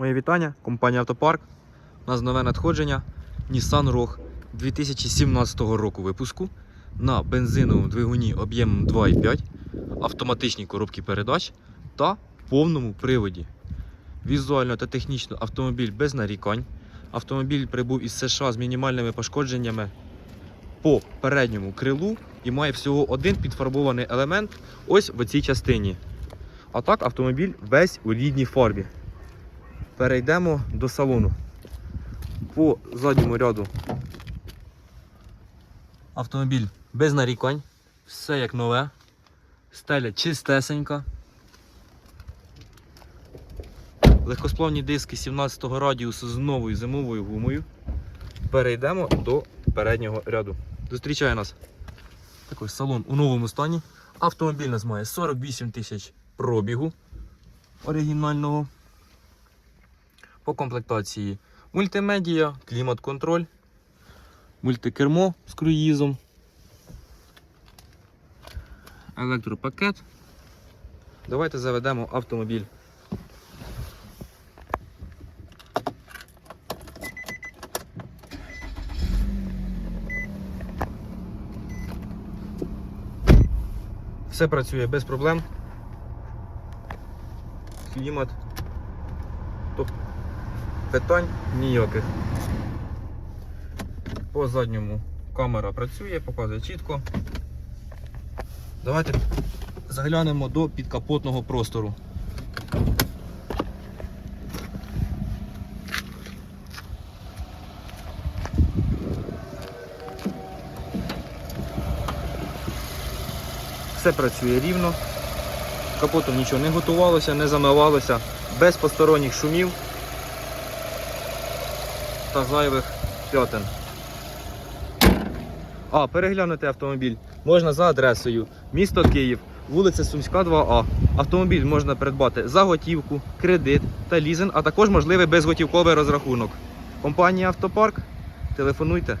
Моє вітання, компанія Автопарк. У нас нове надходження Nissan Rogue 2017 року випуску на бензиновому двигуні об'ємом 2,5, автоматичній коробці передач та повному приводі. Візуально та технічно автомобіль без нарікань. Автомобіль прибув із США з мінімальними пошкодженнями по передньому крилу і має всього один підфарбований елемент ось в цій частині. А так автомобіль весь у рідній фарбі. Перейдемо до салону. По задньому ряду автомобіль без нарікань, все як нове, стеля чистесенька. Легкосплавні диски 17-го радіусу з новою зимовою гумою. Перейдемо до переднього ряду. Зустрічає нас такий салон у новому стані. Автомобіль нас має 48 тисяч пробігу оригінального. По комплектації мультимедія, клімат-контроль, мультикермо з круїзом, електропакет. Давайте заведемо автомобіль. Все працює без проблем. Клімат. Тобто питань ніяких. По задньому камера працює, показує чітко. Давайте заглянемо до підкапотного простору. Все працює рівно. Капотом нічого не готувалося, не замивалося, без посторонніх шумів та зайвих п'ятин. А, переглянути автомобіль можна за адресою місто Київ, вулиця Сумська, 2А. Автомобіль можна придбати за готівку, кредит та лізинг, а також можливий безготівковий розрахунок. Компанія Автопарк. Телефонуйте.